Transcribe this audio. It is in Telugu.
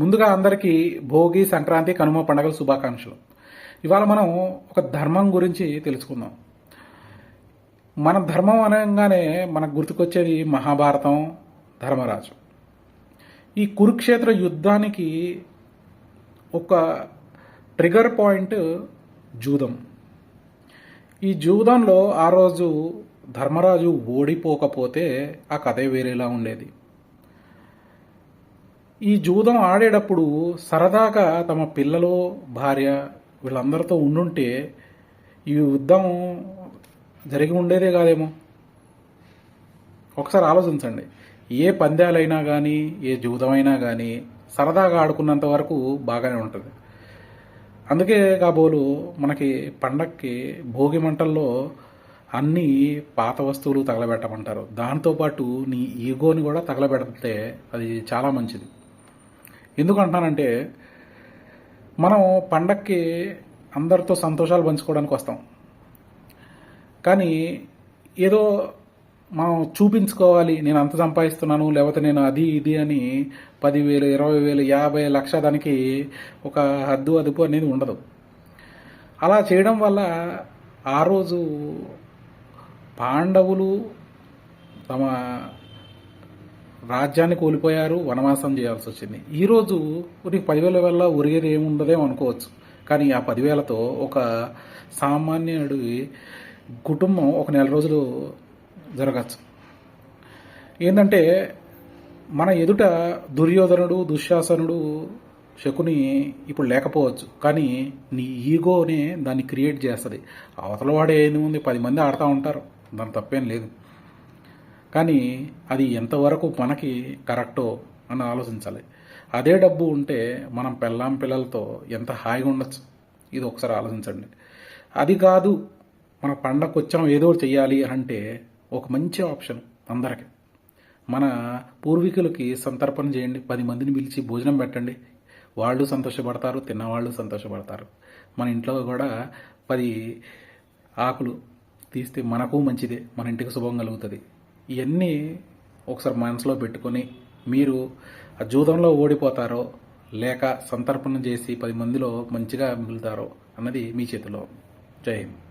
ముందుగా అందరికీ భోగి సంక్రాంతి కనుమ పండుగల శుభాకాంక్షలు. ఇవాళ మనం ఒక ధర్మం గురించి తెలుసుకుందాం. మన ధర్మం అనగానే మనకు గుర్తుకొచ్చేది మహాభారతం ధర్మరాజు. ఈ కురుక్షేత్ర యుద్ధానికి ఒక ట్రిగర్ పాయింట్ జూదం. ఈ జూదంలో ఆ రోజు ధర్మరాజు ఓడిపోకపోతే ఆ కథే వేరేలా ఉండేది. ఈ జూదం ఆడేటప్పుడు సరదాగా తమ పిల్లలు భార్య వీళ్ళందరితో ఉండుంటే ఈ యుద్ధం జరిగి ఉండేదే కాదేమో? ఒకసారి ఆలోచించండి. ఏ పందాలైనా కానీ ఏ జూదమైనా కానీ సరదాగా ఆడుకున్నంత వరకు బాగానే ఉంటుంది. అందుకే కాబోలు మనకి పండక్కి భోగి మంటల్లో అన్ని పాత వస్తువులు తగలబెట్టమంటారు. దాంతోపాటు నీ ఈగోని కూడా తగలబెడితే అది చాలా మంచిది. ఎందుకంటానంటే మనం పండక్కి అందరితో సంతోషాలు పంచుకోవడానికి వస్తాం. కానీ ఏదో మనం చూపించుకోవాలి నేను అంత సంపాదిస్తున్నాను లేకపోతే నేను అది ఇది అని పదివేలు ఇరవై వేలు యాభై లక్ష దానికి ఒక హద్దు అదుపు అనేది ఉండదు. అలా చేయడం వల్ల ఆ రోజు పాండవులు తమ రాజ్యాన్ని కోల్పోయారు వనవాసం చేయాల్సి వచ్చింది. ఈరోజు నీకు పదివేల వల్ల ఒరిగేది ఏముండదేమో అనుకోవచ్చు. కానీ ఆ పదివేలతో ఒక సామాన్యుడి కుటుంబం ఒక నెల రోజులు జరగచ్చు. ఏంటంటే మన ఎదుట దుర్యోధనుడు దుశ్శాసనుడు శకుని ఇప్పుడు లేకపోవచ్చు. కానీ నీ ఈగోనే దాన్ని క్రియేట్ చేస్తుంది. అవతల వాడే ఏముంది? పది మంది ఆడుతూ ఉంటారు. దాని తప్పేం లేదు. కానీ అది ఎంతవరకు మనకి కరెక్టో అని ఆలోచించాలి. అదే డబ్బు ఉంటే మనం పెళ్ళాం పిల్లలతో ఎంత హాయిగా ఉండొచ్చు? ఇది ఒకసారి ఆలోచించండి. అది కాదు మన పండగకు వచ్చాం ఏదో చెయ్యాలి అని అంటే ఒక మంచి ఆప్షన్ అందరికి. మన పూర్వీకులకి సంతర్పణ చేయండి పది మందిని పిలిచి భోజనం పెట్టండి. వాళ్ళు సంతోషపడతారు తిన్నవాళ్ళు సంతోషపడతారు. మన ఇంట్లో కూడా పది ఆకులు తీస్తే మనకు మంచిదే మన ఇంటికి శుభం కలుగుతుంది. ఇవన్నీ ఒకసారి మనసులో పెట్టుకొని మీరు ఆ జూదంలో ఓడిపోతారో లేక సంతర్పణ చేసి పది మందిలో మంచిగా మిగులుతారో అన్నది మీ చేతిలో. జై హింద్.